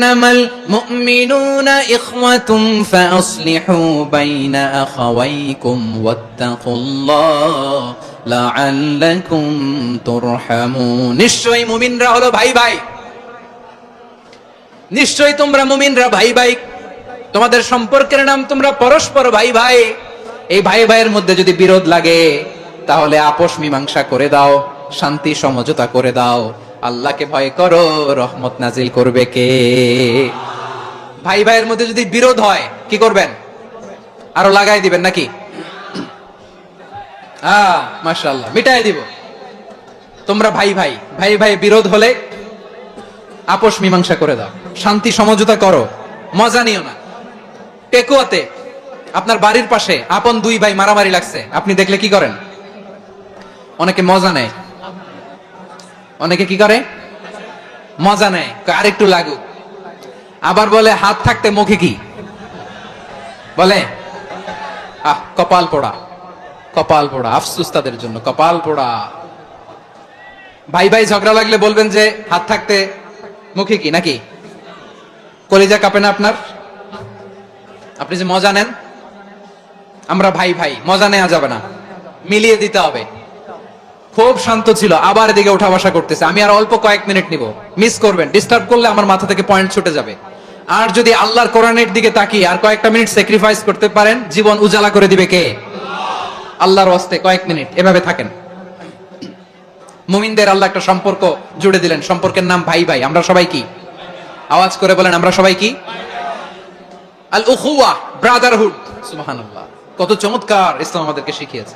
إنما المؤمنون إخوة فأصلحوا بين أخويكم واتقوا الله لعلكم ترحمون নিশ্চয়ই মুমিনরা হলো ভাই ভাই নিশ্চয়ই তোমরা মুমিনরা ভাই ভাই তোমাদের সম্পর্কের নাম তোমরা পরস্পর ভাই ভাই এই ভাই ভাইয়ের মধ্যে যদি বিরোধ লাগে তাহলে আপোষ মীমাংসা করে দাও শান্তি সমঝোতা করে দাও আল্লাহকে ভয় করো, রহমত নাজিল করবে কে? ভাই ভাইয়ের মধ্যে যদি বিরোধ হয়, কি করবেন? আরও লাগাই দিবেন নাকি? হ্যাঁ মাশাআল্লাহ, মিটাই দিব। তোমরা ভাই ভাই ভাই ভাই বিরোধ হলে আপোষ মীমাংসা করে দাও। শান্তি, সমঝোতা করো। মজা নিও না। পেকুয়াতে আপনার বাড়ির পাশে আপন দুই ভাই মারামারি লাগছে। আপনি দেখলে কি করেন? অনেকে মজা নেয়। অনেকে কি করে? মজা নেয় কয়, আরেকটু লাগুক। আবার বলে হাত থাকতে মুখে কি? বলে আহ কপাল পোড়া কপাল পোড়া আফসুস তাদের জন্য কপাল পোড়া। ভাই ভাই ঝগড়া লাগলে বলবেন যে হাত থাকতে মুখে কি নাকি? কলিজা কাঁপে না আপনার? আপনি যে মজা নেন আমরা ভাই ভাই মজা নেওয়া যাবে না মিলিয়ে দিতে হবে। খুব শান্ত ছিল, আবার এদিকে উঠা বসা করতেছে। আমি আর অল্প কয়েক মিনিট নিব। মিস করবেন ডিস্টার্ব করলে আমার মাথা থেকে পয়েন্ট ছুটে যাবে। আর যদি আল্লাহর কোরআনের দিকে তাকিয়ে আর কয়েকটা মিনিট স্যাক্রিফাইস করতে পারেন, জীবন উজালা করে দিবে কে? আল্লাহর ওয়াস্তে কয়েক মিনিট, এভাবে থাকেন। মুমিনদের আল্লাহ একটা সম্পর্ক জুড়ে দিলেন, সম্পর্কের নাম ভাই ভাই। আমরা সবাই কি? আওয়াজ করে বলেন, আমরা সবাই কি? আল উখুয়া ব্রাদারহুড সুবহানাল্লাহ। কত চমৎকার ইসলাম আমাদেরকে শিখিয়েছে।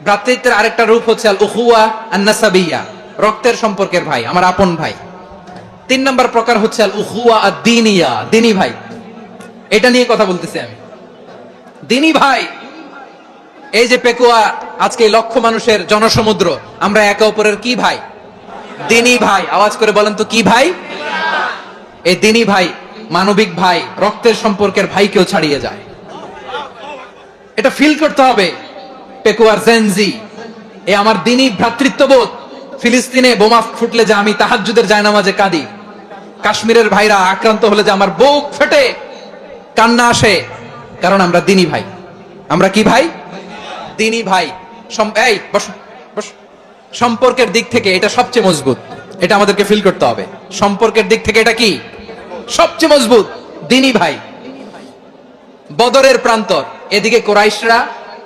ভ্রাতৃত্বের আরেকটা রূপ হচ্ছে আল উখুয়া আন্নাসাবিয়া, রক্তের সম্পর্কের ভাই, আমার আপন ভাই। তিন নম্বর প্রকার হচ্ছে আল উখুয়া আর দিনিয়া দিনী ভাই। এটা নিয়ে কথা বলতেছি আমি। দিনী ভাই, এই যে পেকুয়া, আজকে লক্ষ মানুষের জনসমুদ্র, আমরা একে অপরের কি ভাই? দিনী ভাই। আওয়াজ করে বলেন তো, কি ভাই? এই দিনী ভাই, মানবিক ভাই, রক্তের সম্পর্কের ভাইকেও ছাড়িয়ে যায়। এটা ফিল করতে হবে। পেকুয়ার জেনজি। এ আমার দিনী ভ্রাতৃত্ববোধ। ফিলিস্তিনে বোমা ফুটলে যে আমি তাহাজ্জুদের জায়নামাজে কাঁদি। কাশ্মীরের ভাইরা আক্রান্ত হলে যে আমার বুক ফেটে। কান্না আসে, কারণ আমরা দিনী ভাই। আমরা কি ভাই? দিনী ভাই। এই সম্পর্কের দিক থেকে এটা সবচেয়ে মজবুত। এটা আমাদেরকে ফিল করতে হবে। সম্পর্কের দিক থেকে এটা কি? সবচেয়ে মজবুত। দিনী ভাই। বদরের প্রান্তর। এদিকে কোরাইশরা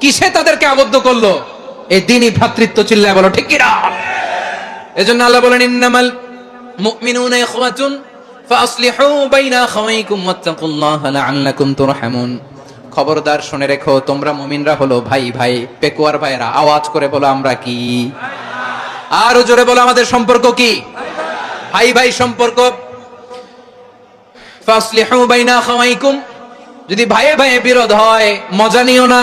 কিসে তাদেরকে আবদ্ধ করল? এই দিনই ভ্রাতৃত্ব চিল্লায় বলো, ঠিক কিনা? এজন্য আল্লাহ বলেন, ইন্নামাল মুমিনুনা ইখওয়াতুন ফাসলিহু বাইনা আখাওয়াইকুম ওয়াত্তাকুল্লাহা লাআল্লাকুম তুরহামুন। খবরদার শুনে রেখো, তোমরা মুমিনরা হলো ভাই ভাই, পেকুয়ার ভাইরা আওয়াজ করে বলো, আমরা কি? আরও জোরে বলো, আমাদের সম্পর্ক কি? ভাই ভাই, সম্পর্ক। ফাসলিহু বাইনা আখাওয়াইকুম। যদি ভাইয়ে ভাইয়ে বিরোধ হয়, মজা নিও না।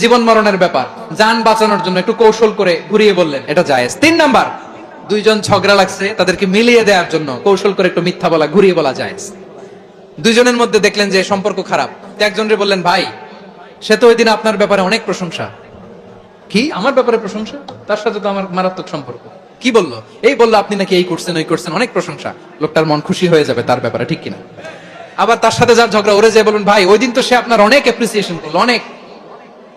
জীবন মরণের ব্যাপার। যান বাঁচানোর জন্য একটু কৌশল করে ঘুরিয়ে বললেন, এটা জায়েজ। তিন নাম্বার, দুইজন ঝগড়া লাগছে, তাদেরকে মিলিয়ে দেওয়ার জন্য কৌশল করে একটু মিথ্যা বলা, ঘুরিয়ে বলা যায় দুইজনের মধ্যে দেখলেন যে সম্পর্ক খারাপ। তো একজনরে বললেন, ভাই, সে তো ওই দিন আপনার ব্যাপারে অনেক প্রশংসা। কি? আমার ব্যাপারে প্রশংসা? তার সাথে তো আমার মারাত্মক সম্পর্ক। কি বলল? এই বলল, আপনি নাকি এই করছেন, ওই করছেন, অনেক প্রশংসা। লোকটার মন খুশি হয়ে যাবে তার ব্যাপারে, ঠিক কিনা? আবার তার সাথে যার ঝগড়া, ওরে যায় বলুন, ভাই ওই দিন তো সে আপনার অনেক অ্যাপ্রিসিয়েশন করল, অনেক।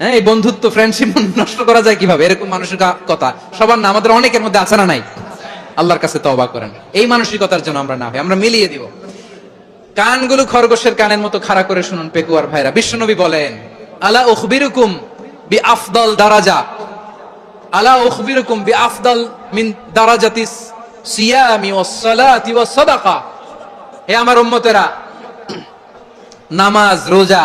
হ্যাঁ এই বন্ধুত্ব ফ্রেন্ডশিপ নষ্ট করা যায় কীভাবে? এরকম মানুষের কথা। সবার না, আমাদের অনেকের মধ্যে আছে না নাই? আল্লাহর কাছে তওবা করেন। এই মানসিকতার জন্য আমরা না হই, আমরা মিলিয়ে দিব। কানগুলো খরগোশের কানের মতো খাড়া করে শুনুন, পেকুয়ার ভাইরা। বিশ্বনবী বলেন, আলা উখবিরুকুম বি আফদল দারাজা। আলা উখবিরুকুম বি আফদল মিন দারাজাতিস সিয়ামি ওয়াস সালাতি ওয়াস সাদাকা। হে আমার উম্মতেরা, নামাজ, রোজা